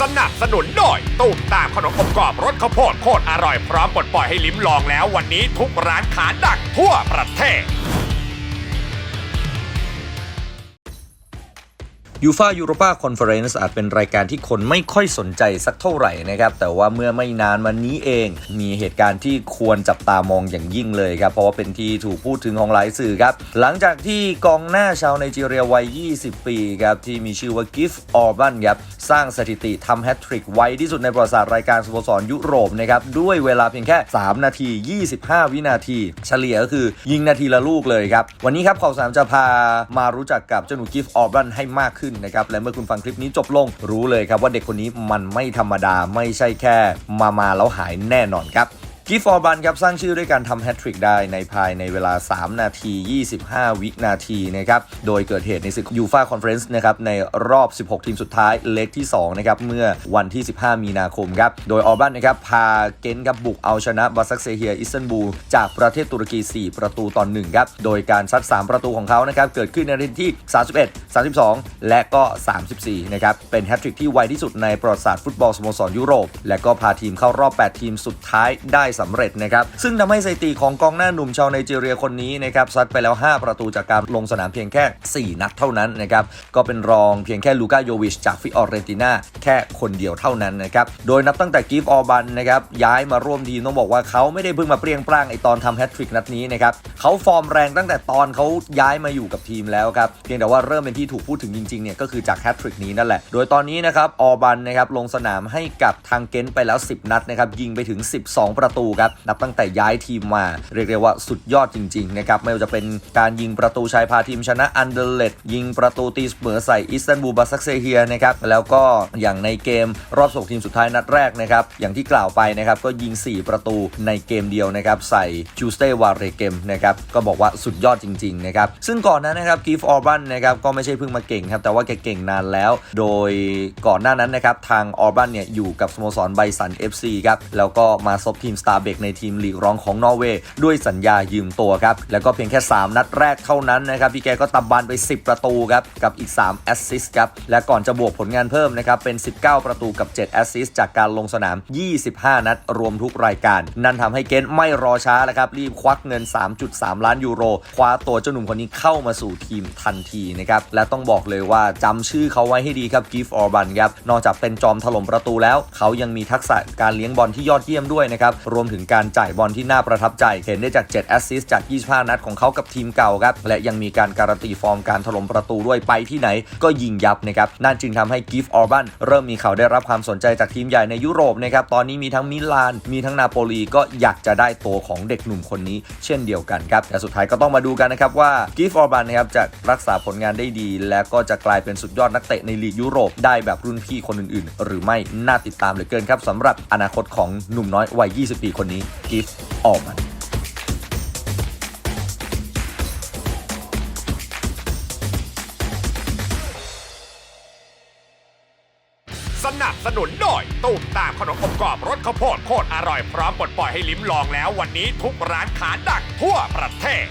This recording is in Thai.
สนับสนุนโดยตู้มตามขนมอบกรอบรสข้าวโพดโคตรอร่อยพร้อมปลดปล่อยให้ลิ้มลองแล้ววันนี้ทุกร้านขาดักทั่วประเทศ ยูฟายูโรปาคอนเฟอเรนซ์อาจเป็นรายการที่คนไม่ค่อยสนใจสักเท่าไหร่นะครับ แต่ว่าเมื่อไม่นานมานี้เอง มีเหตุการณ์ที่ควรจับตามองอย่างยิ่งเลยครับ เพราะว่าเป็นที่ถูกพูดถึงของหลายสื่อครับ หลังจากที่กองหน้าชาวไนจีเรียวัย 20 ปีครับ ที่มีชื่อว่ากิฟออร์บันครับ สร้างสถิติทำแฮตทริกไวที่สุดในประวัติศาสตร์รายการสโมสรยุโรปนะครับด้วยเวลาเพียงแค่ 3 นาที 25 วินาที เฉลี่ยก็คือยิงนาทีละลูกเลยครับวันนี้ครับข่าวสามจะพามารู้จักกับเจ้าหนูกิฟออร์บันให้มากขึ้นนะครับและเมื่อคุณฟังคลิปนี้จบลงรู้เลยครับว่าเด็กคนนี้มันไม่ธรรมดาไม่ใช่แค่มามาแล้วหายแน่นอนครับ กิฟฟอร์บันครับสร้างชื่อด้วยการทำแฮตทริกได้ในภายในเวลา 3 นาที 25 วินาทีนะครับโดยเกิดเหตุในศึกยูฟาคอนเฟอเรนซ์นะครับในรอบ 16 ทีมสุดท้ายเล็กที่2นะครับเมื่อวันที่ 15 มีนาคมครับโดยออบันนะครับพาเกนกับบุกเอาชนะบาซักเซเฮียอิสตันบูลจากประเทศตุรกี 4 ประตูต่อ1ครับโดยการซัด 3 ประตูของเขานะครับเกิดขึ้นในนาทีที่ 31 32 และก็ 34นะครับเป็นแฮตทริกที่ไวที่สุดในประวัติศาสตร์ฟุตบอลสโมสรยุโรป และก็พาทีมเข้ารอบ 8 ทีมสุดท้ายได้สำเร็จนะครับ ซึ่งทำให้สถิติของกองหน้าหนุ่มชาวไนจีเรียคนนี้นะครับซัดไปแล้ว 5 ประตูจากการลงสนามเพียงแค่ 4 นัดเท่านั้นนะครับ ก็เป็นรองเพียงแค่ลูกาโยวิชจากฟิออเรนติน่าแค่คนเดียวเท่านั้นนะครับ โดยนับตั้งแต่กิฟออบันนะครับย้ายมาร่วมทีมต้องบอกว่าเขาไม่ได้เพิ่งมาเปรี้ยงปร้างไอตอนทำแฮตทริกนัดนี้นะครับเขาฟอร์มแรงตั้งแต่ตอนเขาย้ายมาอยู่กับทีมแล้วครับเพียงแต่ว่าเริ่มเป็นที่ถูกพูดถึงจริงๆเนี่ยก็คือจากแฮตทริกนี้นั่นแหละโดยตอนนี้นะครับออบันนะครับลงสนามให้กับทางเกนต์ไปแล้ว 10 นัดนะครับยิงไปถึง 12 ประตูครับนับตั้งแต่ย้ายทีมมาเรียกได้ว่าสุดยอดจริงๆนะครับไม่ว่าจะเป็นการยิงประตูชัยพาทีมชนะอันเดเลตยิงประตูตีเสมอใส่อิสตันบูลบาซักเซเฮียนะครับแล้วก็อย่างในเกมรอบสกทีมสุดท้ายนัดแรกนะครับอย่างที่กล่าวไปนะครับก็ยิง 4 ประตูในเกมเดียวนะครับใส่จูสเตวาเรเกมนะครับก็บอกว่าสุดยอดจริงๆนะครับซึ่งก่อนหนั้นนะครับกิฟออร์บันนะครับก็ไม่ใช่เพิ่งมาเก่งครับแต่ว่าแกเก่งนานแล้ว โดยก่อนหน้านั้นนะครับทางออร์บันเนี่ยอยู่กับสโมสรไบสัน FC ครับแล้วก็มาซบทีมสตาร์เบกในทีมลีกรองของนอร์เวย์ด้วยสัญญายืมตัวครับ แล้วก็เพียงแค่ 3 นัดแรกเท่านั้นนะครับที่แกก็ตำบานไป 10 ประตูครับ กับอีก 3 แอสซิสต์ครับ และก่อนจะบวกผลงานเพิ่มนะครับ เป็น 19 ประตูกับ 7 แอสซิสต์จากการลงสนาม 25 นัดรวมทุกรายการ นั่นทำให้เกนไม่รอช้าแล้วครับ รีบควักเงิน 3.3 ล้านยูโร คว้าตัวเจ้าหนุ่มคนนี้เข้ามาสู่ทีมทันทีนะครับ และต้องบอกเลยว่าจำชื่อเขาไว้ให้ดีครับกิฟออร์บันครับ นอกจากเป็นจอมถล่มประตูแล้ว เขายังมีทักษะการเลี้ยงบอลที่ยอดเยี่ยมด้วยนะครับรวมถึงการจ่ายบอลที่น่าประทับใจ เห็นได้จาก 7 แอสซิสต์จาก 25 นัดของเขากับทีมเก่าครับ และยังมีการการันตีฟอร์มการถล่มประตูด้วยไปที่ไหน ก็ยิงยับนะครับ นั่นจึงทำให้กิฟออร์บันเริ่มมีข่าวได้รับความสนใจจากทีมใหญ่ในยุโรปนะครับ ตอนนี้มีทั้งมิลาน มีทั้งนาโปลีก็อยากจะได้ตัวของเด็กหนุ่มคนนี้ เช่นเดียวกันครับ แต่สุดท้ายก็ต้องมาดูกันนะครับว่ากิฟออร์บันนะครับจะรักษาผลงานได้ดี และก็จะกลายเป็นสุดยอดนักเตะในลีกยุโรปได้แบบรุ่นพี่คนอื่นๆ หรือไม่น่าติดตามเหลือเกินครับสำหรับอนาคตของหนุ่มน้อยวัย 20 ปีคนนี้กิฟออกมาสนับสนุนโดยตู้มตามขนมอบกรอบรสข้าวโพดโคตรอร่อยพร้อมปลดปล่อยให้ลิ้มลองแล้ววันนี้ทุกร้านขาดักทั่วประเทศ